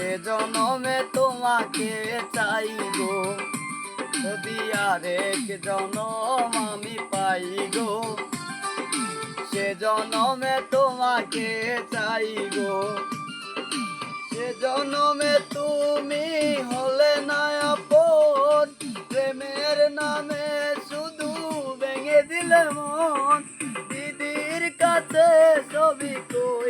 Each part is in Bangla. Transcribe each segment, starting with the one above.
সে জনমে তোমাকে চাই গো। যদি আরেক জনম আমি পাই সে জনমে তোমাকে চাই গো। সে জনমে তুমি হলে না আপন। প্রেমের নামে শুধু ভেঙে দিলে মন। দিদির কাছে ছবি কই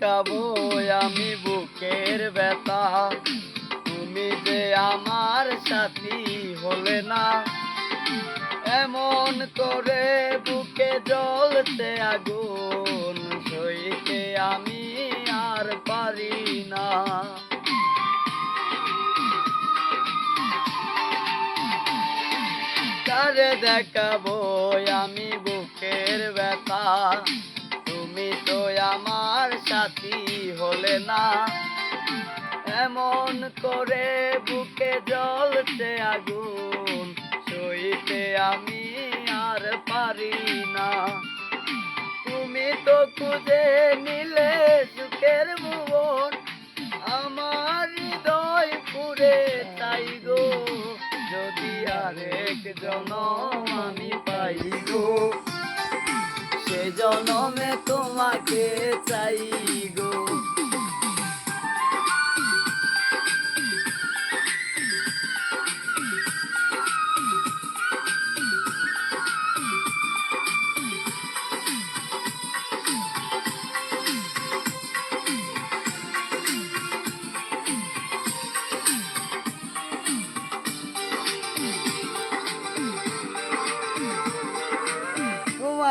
দেখাবো আমি বুকের ব্যথা। তুমি যে আমার সাথী হলে না। এমন করে বুকে জ্বলতে আগুন, সইতে আমি আর পারি না। কারে দেখাবো আমি বুকের ব্যথা? না। এমন করে বুকে জ্বলছে আগুন, সইতে আমি আর পারি না। তুমি তো খুঁজে নিলে সুখের ভুবন আমার হৃদয় পুরে তাই গো। যদি আরেক জনম আমি পাই গো, সে জনমে তোমাকে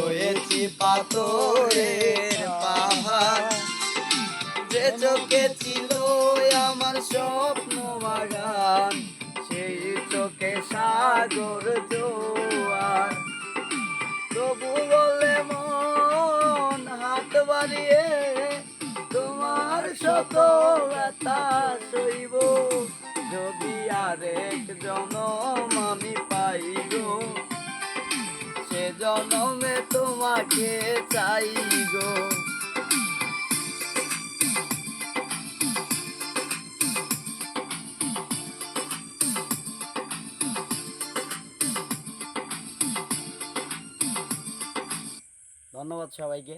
হয়েছি পাথরের পাহাড়। যে চোখে ছিল আমার স্বপ্ন বাগান, সেই চোখে সাগর জোয়ার। তবু বলে মন হাত বাড়িয়ে, তোমার শত ব্যথা সইব। যদি আরেক জনম আমি জনমে তোমাকে চাই গো। ধন্যবাদ সবাইকে।